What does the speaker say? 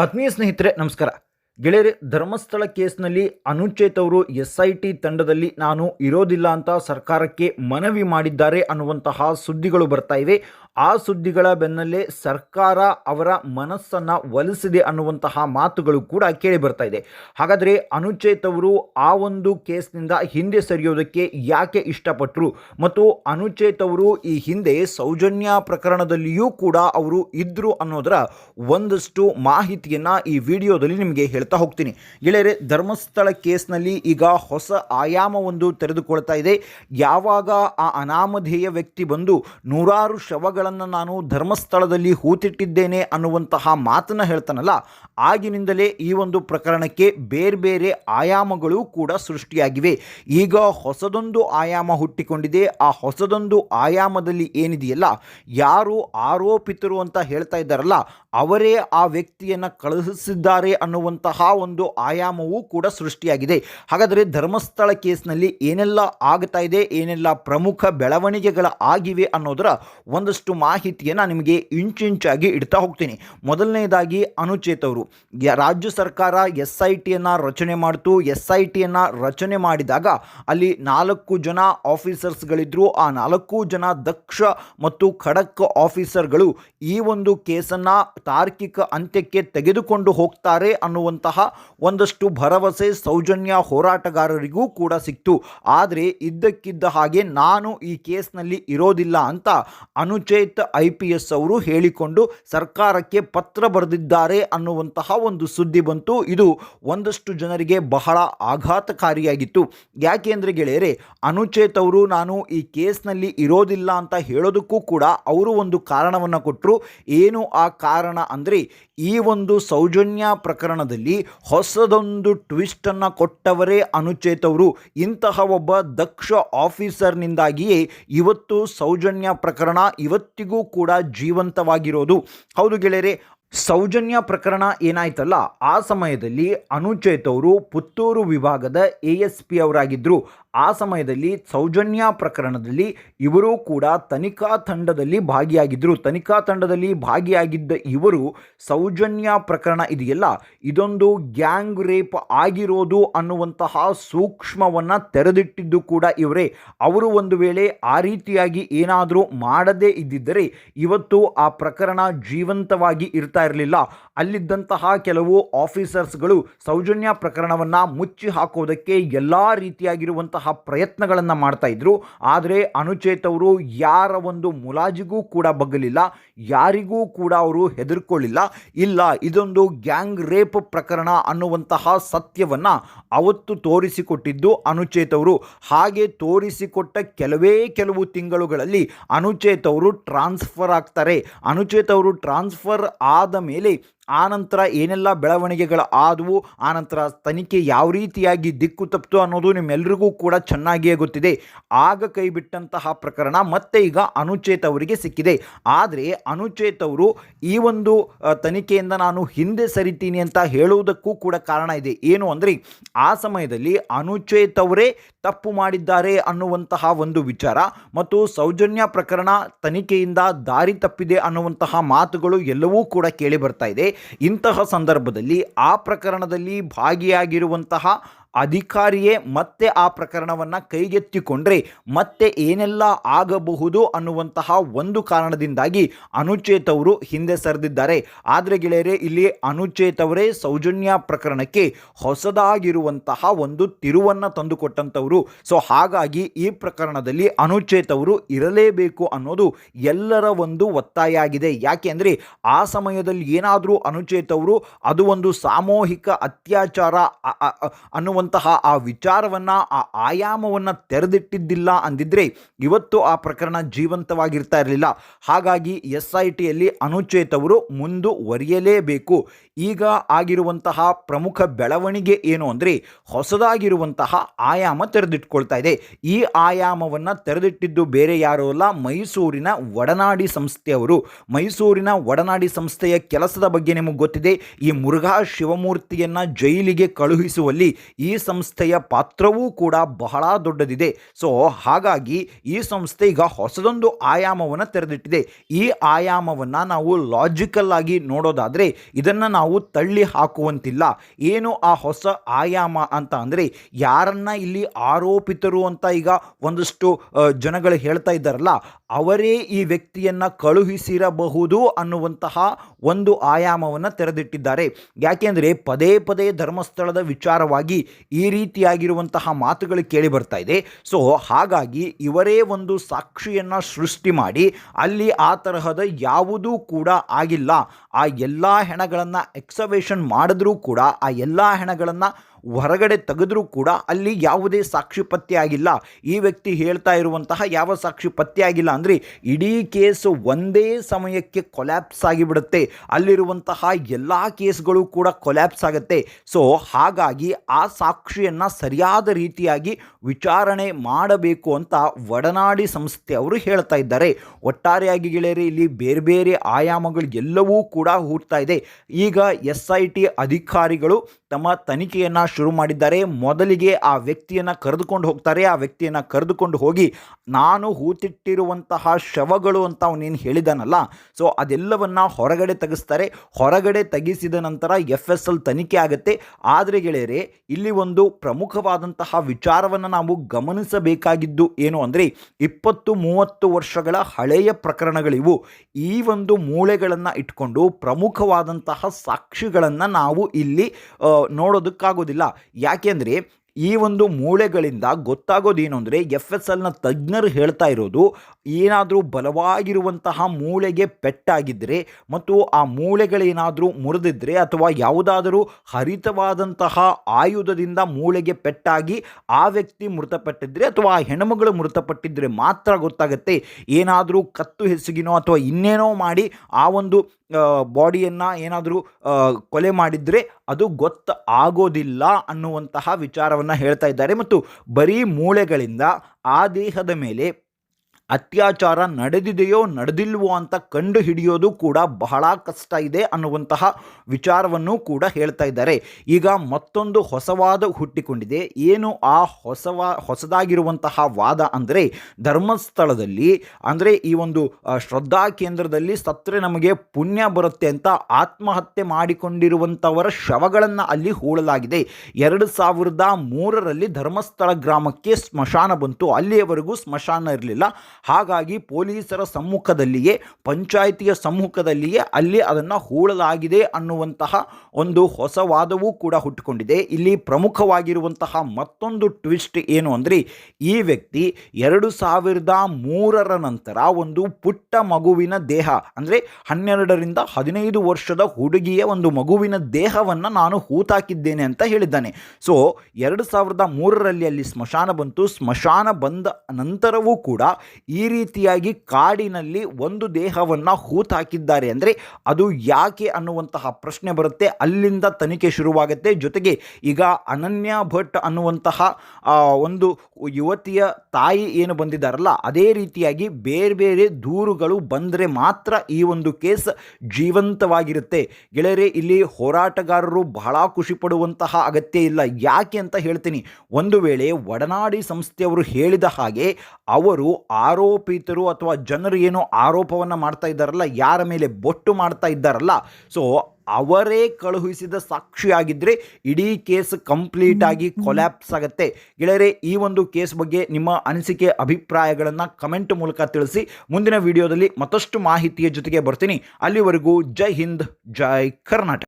ಆತ್ಮೀಯ ಸ್ನೇಹಿತರೆ, ನಮಸ್ಕಾರ. ಗೆಳೆಯರೆ, ಧರ್ಮಸ್ಥಳ ಕೇಸ್ನಲ್ಲಿ ಅನುಚೇತ್ ಅವರು ಎಸ್ ಐ ಟಿ ತಂಡದಲ್ಲಿ ನಾನು ಇರೋದಿಲ್ಲ ಅಂತ ಸರ್ಕಾರಕ್ಕೆ ಮನವಿ ಮಾಡಿದ್ದಾರೆ ಅನ್ನುವಂತಹ ಸುದ್ದಿಗಳು ಬರ್ತಾ ಇವೆ. ಆ ಸುದ್ದಿಗಳ ಬೆನ್ನಲ್ಲೇ ಸರ್ಕಾರ ಅವರ ಮನಸ್ಸನ್ನು ಒಲಿಸಿದೆ ಅನ್ನುವಂತಹ ಮಾತುಗಳು ಕೂಡ ಕೇಳಿ ಬರ್ತಾ ಇದೆ. ಹಾಗಾದರೆ ಅನುಚೇತ್ ಅವರು ಆ ಒಂದು ಕೇಸ್ನಿಂದ ಹಿಂದೆ ಸರಿಯೋದಕ್ಕೆ ಯಾಕೆ ಇಷ್ಟಪಟ್ಟರು ಮತ್ತು ಅನುಚೇತ್ ಅವರು ಈ ಹಿಂದೆ ಸೌಜನ್ಯ ಪ್ರಕರಣದಲ್ಲಿಯೂ ಕೂಡ ಅವರು ಇದ್ದರು ಅನ್ನೋದರ ಒಂದಷ್ಟು ಮಾಹಿತಿಯನ್ನು ಈ ವಿಡಿಯೋದಲ್ಲಿ ನಿಮಗೆ ಹೇಳ್ತಾ ಹೋಗ್ತೀನಿ. ಗೆಳೆಯರೆ, ಧರ್ಮಸ್ಥಳ ಕೇಸ್ನಲ್ಲಿ ಈಗ ಹೊಸ ಆಯಾಮವೊಂದು ತೆರೆದುಕೊಳ್ತಾ ಇದೆ. ಯಾವಾಗ ಆ ಅನಾಮಧೇಯ ವ್ಯಕ್ತಿ ಬಂದು ನೂರಾರು ಶವಗಳನ್ನು ನಾನು ಧರ್ಮಸ್ಥಳದಲ್ಲಿ ಹೂತಿಟ್ಟಿದ್ದೇನೆ ಅನ್ನುವಂತಹ ಮಾತನ್ನು ಹೇಳ್ತಾನಲ್ಲ, ಆಗಿನಿಂದಲೇ ಈ ಒಂದು ಪ್ರಕರಣಕ್ಕೆ ಬೇರೆ ಬೇರೆ ಆಯಾಮಗಳು ಕೂಡ ಸೃಷ್ಟಿಯಾಗಿವೆ. ಈಗ ಹೊಸದೊಂದು ಆಯಾಮ ಹುಟ್ಟಿಕೊಂಡಿದೆ. ಆ ಹೊಸದೊಂದು ಆಯಾಮದಲ್ಲಿ ಏನಿದೆಯಲ್ಲ, ಯಾರು ಆರೋಪಿತರು ಅಂತ ಹೇಳ್ತಾ ಇದ್ದಾರಲ್ಲ, ಅವರೇ ಆ ವ್ಯಕ್ತಿಯನ್ನು ಕಳುಹಿಸಿದ್ದಾರೆ ಅನ್ನುವಂತಹ ಒಂದು ಆಯಾಮವೂ ಕೂಡ ಸೃಷ್ಟಿಯಾಗಿದೆ. ಹಾಗಾದರೆ ಧರ್ಮಸ್ಥಳ ಕೇಸ್ನಲ್ಲಿ ಏನೆಲ್ಲ ಆಗ್ತಾ ಇದೆ, ಏನೆಲ್ಲ ಪ್ರಮುಖ ಬೆಳವಣಿಗೆಗಳ ಆಗಿವೆ ಅನ್ನೋದರ ಒಂದಷ್ಟು ಮಾಹಿತಿಯನ್ನು ನಿಮಗೆ ಇಂಚಿಂಚಾಗಿ ಇಡ್ತಾ ಹೋಗ್ತೀನಿ. ಮೊದಲನೇದಾಗಿ ಅನುಚೇತ್ ಅವರು ರಾಜ್ಯ ಸರ್ಕಾರ ಎಸ್ ಐ ಟಿಯನ್ನು ರಚನೆ ಮಾಡಿತು. ಎಸ್ ಐ ಟಿಯನ್ನು ರಚನೆ ಮಾಡಿದಾಗ ಅಲ್ಲಿ ನಾಲ್ಕು ಜನ ಆಫೀಸರ್ಸ್ಗಳಿದ್ರು. ಆ ನಾಲ್ಕು ಜನ ದಕ್ಷ ಮತ್ತು ಖಡಕ್ ಆಫೀಸರ್ಗಳು ಈ ಒಂದು ಕೇಸನ್ನು ತಾರ್ಕಿಕ ಅಂತ್ಯಕ್ಕೆ ತೆಗೆದುಕೊಂಡು ಹೋಗ್ತಾರೆ ಅನ್ನುವಂತಹ ಒಂದಷ್ಟು ಭರವಸೆ, ಸೌಜನ್ಯ ಹೋರಾಟಗಾರರಿಗೂ ಕೂಡ ಸಿಕ್ತು. ಆದರೆ ಇದ್ದಕ್ಕಿದ್ದ ಹಾಗೆ ನಾನು ಈ ಕೇಸ್ನಲ್ಲಿ ಇರೋದಿಲ್ಲ ಅಂತ ಅನುಚೇತ್ ಐ ಪಿ ಎಸ್ ಅವರು ಹೇಳಿಕೊಂಡು ಸರ್ಕಾರಕ್ಕೆ ಪತ್ರ ಬರೆದಿದ್ದಾರೆ ಅನ್ನುವಂತಹ ಒಂದು ಸುದ್ದಿ ಬಂತು. ಇದು ಒಂದಷ್ಟು ಜನರಿಗೆ ಬಹಳ ಆಘಾತಕಾರಿಯಾಗಿತ್ತು. ಯಾಕೆಂದರೆ ಗೆಳೆಯರೆ, ಅನುಚೇತ್ ಅವರು, ನಾನು ಈ ಕೇಸ್ನಲ್ಲಿ ಇರೋದಿಲ್ಲ ಅಂತ ಹೇಳೋದಕ್ಕೂ ಕೂಡ ಅವರು ಒಂದು ಕಾರಣವನ್ನು ಕೊಟ್ಟರು ಏನು ಆ ಕಾರಣ ಅಂದರೆ, ಈ ಒಂದು ಸೌಜನ್ಯ ಪ್ರಕರಣದಲ್ಲಿ ಹೊಸದೊಂದು ಟ್ವಿಸ್ಟನ್ನು ಕೊಟ್ಟವರೇ ಅನುಚೇತ್ ಅವರು. ಇಂತಹ ಒಬ್ಬ ದಕ್ಷ ಆಫೀಸರ್ನಿಂದಾಗಿಯೇ ಇವತ್ತು ಸೌಜನ್ಯ ಪ್ರಕರಣ ಇವತ್ತಿಗೂ ಕೂಡ ಜೀವಂತವಾಗಿರೋದು. ಹೌದು ಗೆಳೆಯರೆ ಸೌಜನ್ಯ ಪ್ರಕರಣ ಏನಾಯ್ತಲ್ಲ, ಆ ಸಮಯದಲ್ಲಿ ಅನುಚೇತ್ ಅವರು ಪುತ್ತೂರು ವಿಭಾಗದ ಎ ಎಸ್ ಪಿ ಅವರಾಗಿದ್ದರು ಆ ಸಮಯದಲ್ಲಿ ಸೌಜನ್ಯ ಪ್ರಕರಣದಲ್ಲಿ ಇವರು ಕೂಡ ತನಿಖಾ ತಂಡದಲ್ಲಿ ಭಾಗಿಯಾಗಿದ್ದರು ತನಿಖಾ ತಂಡದಲ್ಲಿ ಭಾಗಿಯಾಗಿದ್ದ ಇವರು ಸೌಜನ್ಯ ಪ್ರಕರಣ ಇದೆಯಲ್ಲ, ಇದೊಂದು ಗ್ಯಾಂಗ್ ರೇಪ್ ಆಗಿರೋದು ಅನ್ನುವಂತಹ ಸೂಕ್ಷ್ಮವನ್ನು ತೆರೆದಿಟ್ಟಿದ್ದು ಕೂಡ ಇವರೇ. ಅವರು ಒಂದು ವೇಳೆ ಆ ರೀತಿಯಾಗಿ ಏನಾದರೂ ಮಾಡದೇ ಇದ್ದಿದ್ದರೆ ಇವತ್ತು ಆ ಪ್ರಕರಣ ಜೀವಂತವಾಗಿ ಇರ್ತಾ ಇರಲಿಲ್ಲ. ಅಲ್ಲಿದ್ದಂತಹ ಕೆಲವು ಆಫೀಸರ್ಸ್ಗಳು ಸೌಜನ್ಯ ಪ್ರಕರಣವನ್ನು ಮುಚ್ಚಿ ಹಾಕೋದಕ್ಕೆ ಎಲ್ಲ ರೀತಿಯಾಗಿರುವಂತಹ ಪ್ರಯತ್ನಗಳನ್ನು ಮಾಡ್ತಾ ಆದರೆ ಅನುಚೇತ್ ಅವರು ಯಾರ ಒಂದು ಮುಲಾಜಿಗೂ ಕೂಡ ಬಗ್ಗಲಿಲ್ಲ. ಯಾರಿಗೂ ಕೂಡ ಅವರು ಹೆದರ್ಕೊಳ್ಳಿಲ್ಲ. ಇಲ್ಲ, ಇದೊಂದು ಗ್ಯಾಂಗ್ ರೇಪ್ ಪ್ರಕರಣ ಅನ್ನುವಂತಹ ಸತ್ಯವನ್ನು ಅವತ್ತು ತೋರಿಸಿಕೊಟ್ಟಿದ್ದು ಅನುಚೇತ್ ಅವರು. ಹಾಗೆ ತೋರಿಸಿಕೊಟ್ಟ ಕೆಲವೇ ಕೆಲವು ತಿಂಗಳುಗಳಲ್ಲಿ ಅನುಚೇತ್ ಅವರು ಟ್ರಾನ್ಸ್ಫರ್ ಆಗ್ತಾರೆ. ಅನುಚೇತ್ ಅವರು ಟ್ರಾನ್ಸ್ಫರ್ ಆದ ಮೇಲೆ ಆನಂತರ ಏನೆಲ್ಲ ಬೆಳವಣಿಗೆಗಳು ಆದವು, ಆನಂತರ ತನಿಖೆ ಯಾವ ರೀತಿಯಾಗಿ ದಿಕ್ಕು ತಪ್ಪಿತು ಅನ್ನೋದು ನಿಮ್ಮೆಲ್ಲರಿಗೂ ಕೂಡ ಚೆನ್ನಾಗಿಯೇ ಗೊತ್ತಿದೆ. ಆಗ ಕೈಬಿಟ್ಟಂತಹ ಪ್ರಕರಣ ಮತ್ತೆ ಈಗ ಅನುಚೇತ್ ಅವರಿಗೆ ಸಿಕ್ಕಿದೆ. ಆದರೆ ಅನುಚೇತ್ ಅವರು ಈ ಒಂದು ತನಿಖೆಯಿಂದ ನಾನು ಹಿಂದೆ ಸರಿತೀನಿ ಅಂತ ಹೇಳುವುದಕ್ಕೂ ಕೂಡ ಕಾರಣ ಇದೆ. ಏನು ಅಂದರೆ, ಆ ಸಮಯದಲ್ಲಿ ಅನುಚೇತ್ ಅವರೇ ತಪ್ಪು ಮಾಡಿದ್ದಾರೆ ಅನ್ನುವಂತಹ ಒಂದು ವಿಚಾರ ಮತ್ತು ಸೌಜನ್ಯ ಪ್ರಕರಣ ತನಿಖೆಯಿಂದ ದಾರಿ ತಪ್ಪಿದೆ ಅನ್ನುವಂತಹ ಮಾತುಗಳು ಎಲ್ಲವೂ ಕೂಡ ಕೇಳಿ ಬರ್ತಾ ಇದೆ. ಇಂತಹ ಸಂದರ್ಭದಲ್ಲಿ ಆ ಪ್ರಕರಣದಲ್ಲಿ ಭಾಗಿಯಾಗಿರುವಂತಹ ಅಧಿಕಾರಿಯೇ ಮತ್ತೆ ಆ ಪ್ರಕರಣವನ್ನು ಕೈಗೆತ್ತಿಕೊಂಡ್ರೆ ಮತ್ತೆ ಏನೆಲ್ಲ ಆಗಬಹುದು ಅನ್ನುವಂತಹ ಒಂದು ಕಾರಣದಿಂದಾಗಿ ಅನುಚೇತ್ ಅವರು ಹಿಂದೆ ಸರಿದಿದ್ದಾರೆ. ಆದರೆ ಗೆಳೆಯರೇ ಇಲ್ಲಿ ಅನುಚೇತ್ ಅವರೇ ಸೌಜನ್ಯ ಪ್ರಕರಣಕ್ಕೆ ಹೊಸದಾಗಿರುವಂತಹ ಒಂದು ತಿರುವನ್ನು ತಂದುಕೊಟ್ಟಂಥವರು ಸೊ, ಹಾಗಾಗಿ ಈ ಪ್ರಕರಣದಲ್ಲಿ ಅನುಚೇತ್ ಅವರು ಇರಲೇಬೇಕು ಅನ್ನೋದು ಎಲ್ಲರ ಒಂದು ಒತ್ತಾಯ ಆಗಿದೆ. ಯಾಕೆಂದರೆ ಆ ಸಮಯದಲ್ಲಿ ಏನಾದರೂ ಅನುಚೇತ್ ಅವರು ಅದು ಒಂದು ಸಾಮೂಹಿಕ ಅತ್ಯಾಚಾರ, ಅ- ಅ- ಅ- ಅನ್ನುವಂತಹ ಆ ವಿಚಾರವನ್ನು, ಆ ಆಯಾಮವನ್ನು ತೆರೆದಿಟ್ಟಿದ್ದಿಲ್ಲ ಅಂದಿದ್ರೆ ಇವತ್ತು ಆ ಪ್ರಕರಣ ಜೀವಂತವಾಗಿರ್ತಾ ಇರಲಿಲ್ಲ. ಹಾಗಾಗಿ ಎಸ್ ಐ ಟಿಯಲ್ಲಿ ಅನುಚೇತ್ ಅವರು ಮುಂದುವರಿಯಲೇಬೇಕು ಈಗ ಆಗಿರುವಂತಹ ಪ್ರಮುಖ ಬೆಳವಣಿಗೆ ಏನು ಅಂದರೆ ಹೊಸದಾಗಿರುವಂತಹ ಆಯಾಮ ತೆರೆದಿಟ್ಕೊಳ್ತಾ ಇದೆ. ಈ ಆಯಾಮವನ್ನು ತೆರೆದಿಟ್ಟಿದ್ದು ಬೇರೆ ಯಾರೂ ಅಲ್ಲ, ಮೈಸೂರಿನ ಒಡನಾಡಿ ಸಂಸ್ಥೆಯವರು ಮೈಸೂರಿನ ಒಡನಾಡಿ ಸಂಸ್ಥೆಯ ಕೆಲಸದ ಬಗ್ಗೆ ನಿಮಗೆ ಗೊತ್ತಿದೆ, ಈ ಮುರುಘಾ ಶಿವಮೂರ್ತಿಯನ್ನು ಜೈಲಿಗೆ ಕಳುಹಿಸುವಲ್ಲಿ ಈ ಸಂಸ್ಥೆಯ ಪಾತ್ರವೂ ಕೂಡ ಬಹಳ ದೊಡ್ಡದಿದೆ. ಸೊ ಹಾಗಾಗಿ ಈ ಸಂಸ್ಥೆ ಈಗ ಹೊಸದೊಂದು ಆಯಾಮವನ್ನು ತೆರೆದಿಟ್ಟಿದೆ. ಈ ಆಯಾಮವನ್ನು ನಾವು ಲಾಜಿಕಲ್ ಆಗಿ ನೋಡೋದಾದರೆ ಇದನ್ನು ನಾವು ತಳ್ಳಿ ಹಾಕುವಂತಿಲ್ಲ. ಏನು ಆ ಹೊಸ ಆಯಾಮ ಅಂತ ಅಂದರೆ ಯಾರನ್ನ ಇಲ್ಲಿ ಆರೋಪಿತರು ಅಂತ ಈಗ ಒಂದಷ್ಟು ಜನಗಳು ಹೇಳ್ತಾ ಇದ್ದಾರಲ್ಲ ಅವರೇ ಈ ವ್ಯಕ್ತಿಯನ್ನು ಕಳುಹಿಸಿರಬಹುದು ಅನ್ನುವಂತಹ ಒಂದು ಆಯಾಮವನ್ನು ತೆರೆದಿಟ್ಟಿದ್ದಾರೆ. ಯಾಕೆಂದರೆ ಪದೇ ಪದೇ ಧರ್ಮಸ್ಥಳದ ವಿಚಾರವಾಗಿ ಈ ರೀತಿಯಾಗಿರುವಂತಹ ಮಾತುಗಳು ಕೇಳಿ ಬರ್ತಾ ಇದೆ. ಸೊ ಹಾಗಾಗಿ ಇವರೇ ಒಂದು ಸಾಕ್ಷಿಯನ್ನು ಸೃಷ್ಟಿ ಮಾಡಿ ಅಲ್ಲಿ ಆ ತರಹದ ಯಾವುದೂ ಕೂಡ ಆಗಿಲ್ಲ. ಆ ಎಲ್ಲ ಹೆಣಗಳನ್ನು ಎಕ್ಸವೇಷನ್ ಮಾಡಿದ್ರೂ ಕೂಡ, ಆ ಎಲ್ಲ ಹೆಣಗಳನ್ನು ಹೊರಗಡೆ ತೆಗೆದರೂ ಕೂಡ ಅಲ್ಲಿ ಯಾವುದೇ ಸಾಕ್ಷಿ ಪತ್ತೆ ಆಗಿಲ್ಲ. ಈ ವ್ಯಕ್ತಿ ಹೇಳ್ತಾ ಇರುವಂತಹ ಯಾವ ಸಾಕ್ಷಿ ಪತ್ತೆ ಆಗಿಲ್ಲ ಅಂದರೆ ಇಡೀ ಕೇಸು ಒಂದೇ ಸಮಯಕ್ಕೆ ಕೊಲ್ಯಾಪ್ಸ್ ಆಗಿಬಿಡುತ್ತೆ. ಅಲ್ಲಿರುವಂತಹ ಎಲ್ಲ ಕೇಸ್ಗಳು ಕೂಡ ಕೊಲ್ಯಾಪ್ಸ್ ಆಗುತ್ತೆ. ಸೊ ಹಾಗಾಗಿ ಆ ಸಾಕ್ಷಿಯನ್ನು ಸರಿಯಾದ ರೀತಿಯಾಗಿ ವಿಚಾರಣೆ ಮಾಡಬೇಕು ಅಂತ ಒಡನಾಡಿ ಸಂಸ್ಥೆ ಅವರು ಹೇಳ್ತಾ ಇದ್ದಾರೆ. ಒಟ್ಟಾರೆಯಾಗಿ ಗೆಳೆಯರೆ, ಇಲ್ಲಿ ಬೇರೆ ಬೇರೆ ಆಯಾಮಗಳು ಎಲ್ಲವೂ ಕೂಡ ಹೂಡ್ತಾ ಇದೆ. ಈಗ ಎಸ್ ಐ ಟಿ ಅಧಿಕಾರಿಗಳು ತಮ್ಮ ತನಿಖೆಯನ್ನು ಶುರು ಮಾಡಿದ್ದಾರೆ. ಮೊದಲಿಗೆ ಆ ವ್ಯಕ್ತಿಯನ್ನು ಕರೆದುಕೊಂಡು ಹೋಗ್ತಾರೆ. ಆ ವ್ಯಕ್ತಿಯನ್ನು ಕರೆದುಕೊಂಡು ಹೋಗಿ ನಾನು ಹೂತಿಟ್ಟಿರುವಂತಹ ಶವಗಳು ಅಂತ ಅವನೇನು ಹೇಳಿದಾನಲ್ಲ. ಸೊ ಅದೆಲ್ಲವನ್ನು ಹೊರಗಡೆ ತೆಗೆಸ್ತಾರೆ. ಹೊರಗಡೆ ತೆಗೆಸಿದ ನಂತರ ಎಫ್ ಎಸ್ ಎಲ್ ತನಿಖೆ ಆಗುತ್ತೆ. ಆದರೆ ಗೆಳೆಯರೆ ಇಲ್ಲಿ ಒಂದು ಪ್ರಮುಖವಾದಂತಹ ವಿಚಾರವನ್ನು ನಾವು ಗಮನಿಸಬೇಕಾಗಿದ್ದು ಏನು ಅಂದರೆ ಇಪ್ಪತ್ತು ಮೂವತ್ತು ವರ್ಷಗಳ ಹಳೆಯ ಪ್ರಕರಣಗಳಿವು. ಈ ಒಂದು ಮೂಳೆಗಳನ್ನು ಇಟ್ಕೊಂಡು ಪ್ರಮುಖವಾದಂತಹ ಸಾಕ್ಷಿಗಳನ್ನು ನಾವು ಇಲ್ಲಿ ಆ, ನೋಡೋದಕ್ಕಾಗೋದಿಲ್ಲ ಯಾಕೆಂದರೆ ಈ ಒಂದು ಮೂಳೆಗಳಿಂದ ಗೊತ್ತಾಗೋದೇನು ಅಂದರೆ ಎಫ್ ಎಸ್ ಎಲ್ನ ತಜ್ಞರು ಹೇಳ್ತಾ ಇರೋದು ಏನಾದರೂ ಬಲವಾಗಿರುವಂತಹ ಮೂಳೆಗೆ ಪೆಟ್ಟಾಗಿದ್ದರೆ ಮತ್ತು ಆ ಮೂಳೆಗಳೇನಾದರೂ ಮುರಿದಿದ್ದರೆ ಅಥವಾ ಯಾವುದಾದರೂ ಹರಿತವಾದಂತಹ ಆಯುಧದಿಂದ ಮೂಳೆಗೆ ಪೆಟ್ಟಾಗಿ ಆ ವ್ಯಕ್ತಿ ಮೃತಪಟ್ಟಿದ್ದರೆ ಅಥವಾ ಆ ಹೆಣ್ಮಗಳು ಮೃತಪಟ್ಟಿದ್ದರೆ ಮಾತ್ರ ಗೊತ್ತಾಗುತ್ತೆ. ಏನಾದರೂ ಕತ್ತು ಹೆಸಗಿನೋ ಅಥವಾ ಇನ್ನೇನೋ ಮಾಡಿ ಆ ಒಂದು ಬಾಡಿಯನ್ನು ಏನಾದರೂ ಕೊಲೆ ಮಾಡಿದರೆ ಅದು ಗೊತ್ತ ಆಗೋದಿಲ್ಲ ಅನ್ನುವಂತಹ ವಿಚಾರವನ್ನು ಹೇಳ್ತಾ ಇದ್ದಾರೆ. ಮತ್ತು ಬರೀ ಮೂಳೆಗಳಿಂದ ಆ ದೇಹದ ಮೇಲೆ ಅತ್ಯಾಚಾರ ನಡೆದಿದೆಯೋ ನಡೆದಿಲ್ವೋ ಅಂತ ಕಂಡು ಹಿಡಿಯೋದು ಕೂಡ ಬಹಳ ಕಷ್ಟ ಇದೆ ಅನ್ನುವಂತಹ ವಿಚಾರವನ್ನು ಕೂಡ ಹೇಳ್ತಾ ಇದ್ದಾರೆ. ಈಗ ಮತ್ತೊಂದು ಹೊಸವಾದ ಹುಟ್ಟಿಕೊಂಡಿದೆ. ಏನು ಆ ಹೊಸವ, ಹೊಸದಾಗಿರುವಂತಹ ವಾದ ಅಂದರೆ ಧರ್ಮಸ್ಥಳದಲ್ಲಿ, ಅಂದರೆ ಈ ಒಂದು ಶ್ರದ್ಧಾ ಕೇಂದ್ರದಲ್ಲಿ ಸತ್ರೆ ನಮಗೆ ಪುಣ್ಯ ಬರುತ್ತೆ ಅಂತ ಆತ್ಮಹತ್ಯೆ ಮಾಡಿಕೊಂಡಿರುವಂಥವರ ಶವಗಳನ್ನು ಅಲ್ಲಿ ಹೂಳಲಾಗಿದೆ. ಎರಡು ಸಾವಿರದ ಮೂರರಲ್ಲಿ ಧರ್ಮಸ್ಥಳ ಗ್ರಾಮಕ್ಕೆ ಸ್ಮಶಾನ ಬಂತು. ಅಲ್ಲಿಯವರೆಗೂ ಸ್ಮಶಾನ ಇರಲಿಲ್ಲ. ಹಾಗಾಗಿ ಪೊಲೀಸರ ಸಮ್ಮುಖದಲ್ಲಿಯೇ, ಪಂಚಾಯಿತಿಯ ಸಮ್ಮುಖದಲ್ಲಿಯೇ ಅಲ್ಲಿ ಅದನ್ನು ಹೂಳಲಾಗಿದೆ ಅನ್ನುವಂತಹ ಒಂದು ಹೊಸ ವಾದವೂ ಕೂಡ ಹುಟ್ಟಿಕೊಂಡಿದೆ. ಇಲ್ಲಿ ಪ್ರಮುಖವಾಗಿರುವಂತಹ ಮತ್ತೊಂದು ಟ್ವಿಸ್ಟ್ ಏನು ಅಂದರೆ, ಈ ವ್ಯಕ್ತಿ ಎರಡು ಸಾವಿರದ ಮೂರರ ನಂತರ ಒಂದು ಪುಟ್ಟ ಮಗುವಿನ ದೇಹ, ಅಂದರೆ ಹನ್ನೆರಡರಿಂದ ಹದಿನೈದು ವರ್ಷದ ಹುಡುಗಿಯ ಒಂದು ಮಗುವಿನ ದೇಹವನ್ನು ನಾನು ಹೂತಾಕಿದ್ದೇನೆ ಅಂತ ಹೇಳಿದ್ದಾನೆ. ಸೊ ಎರಡು ಸಾವಿರದ ಮೂರರಲ್ಲಿ ಅಲ್ಲಿ ಸ್ಮಶಾನ ಬಂತು. ಸ್ಮಶಾನ ಬಂದ ನಂತರವೂ ಕೂಡ ಈ ರೀತಿಯಾಗಿ ಕಾಡಿನಲ್ಲಿ ಒಂದು ದೇಹವನ್ನು ಹೂತಾಕಿದ್ದಾರೆ ಅಂದರೆ ಅದು ಯಾಕೆ ಅನ್ನುವಂತಹ ಪ್ರಶ್ನೆ ಬರುತ್ತೆ. ಅಲ್ಲಿಂದ ತನಿಖೆ ಶುರುವಾಗುತ್ತೆ. ಜೊತೆಗೆ ಈಗ ಅನನ್ಯ ಭಟ್ ಅನ್ನುವಂತಹ ಒಂದು ಯುವತಿಯ ತಾಯಿ ಏನು ಬಂದಿದ್ದಾರಲ್ಲ, ಅದೇ ರೀತಿಯಾಗಿ ಬೇರೆ ಬೇರೆ ದೂರುಗಳು ಬಂದರೆ ಮಾತ್ರ ಈ ಒಂದು ಕೇಸ್ ಜೀವಂತವಾಗಿರುತ್ತೆ. ಗೆಳೆಯರೆ, ಇಲ್ಲಿ ಹೋರಾಟಗಾರರು ಬಹಳ ಖುಷಿ ಪಡುವಂತಹ ಅಗತ್ಯ ಇಲ್ಲ. ಯಾಕೆ ಅಂತ ಹೇಳ್ತೀನಿ. ಒಂದು ವೇಳೆ ಒಡನಾಡಿ ಸಂಸ್ಥೆಯವರು ಹೇಳಿದ ಹಾಗೆ, ಅವರು ಆರೋಪಿತರು ಅಥವಾ ಜನರು ಏನೋ ಆರೋಪವನ್ನು ಮಾಡ್ತಾ ಇದ್ದಾರಲ್ಲ ಯಾರ ಮೇಲೆ ಬೊಟ್ಟು ಮಾಡ್ತಾ ಇದ್ದಾರಲ್ಲ ಸೊ ಅವರೇ ಕಳುಹಿಸಿದ ಸಾಕ್ಷಿಯಾಗಿದ್ದರೆ ಇಡೀ ಕೇಸ್ ಕಂಪ್ಲೀಟ್ ಆಗಿ ಕೊಲ್ಯಾಪ್ಸ್ ಆಗುತ್ತೆ. ಗೆಳೆಯರೆ ಈ ಒಂದು ಕೇಸ್ ಬಗ್ಗೆ ನಿಮ್ಮ ಅನಿಸಿಕೆ ಅಭಿಪ್ರಾಯಗಳನ್ನು ಕಮೆಂಟ್ ಮೂಲಕ ತಿಳಿಸಿ. ಮುಂದಿನ ವಿಡಿಯೋದಲ್ಲಿ ಮತ್ತಷ್ಟು ಮಾಹಿತಿಯ ಜೊತೆಗೆ ಬರ್ತೀನಿ. ಅಲ್ಲಿವರೆಗೂ ಜೈ ಹಿಂದ್ ಜೈ ಕರ್ನಾಟಕ.